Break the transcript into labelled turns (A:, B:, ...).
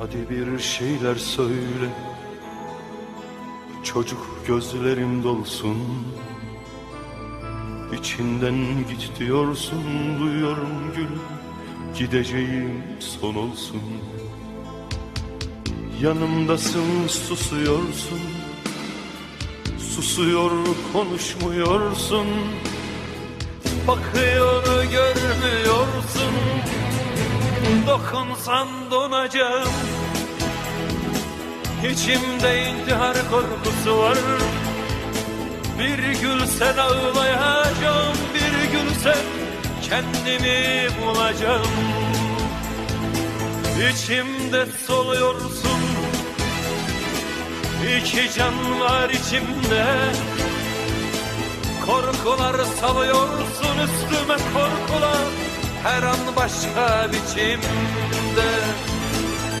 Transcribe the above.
A: Hadi bir şeyler söyle. Çocuk gözlerim dolsun. İçinden git diyorsun Duyuyorum gül. Gideceğim son olsun. Yanımdasın susuyorsun. Susuyor konuşmuyorsun. Bakıyor görmüyorsun. Dokunsan donacağım İçimde intihar korkusu var. Bir gülsen ağlayacağım Bir gülsen kendimi bulacağım. İçimde soluyorsun. İki can var içimde. Korkular salıyorsun üstüme korkular Her an başka biçimde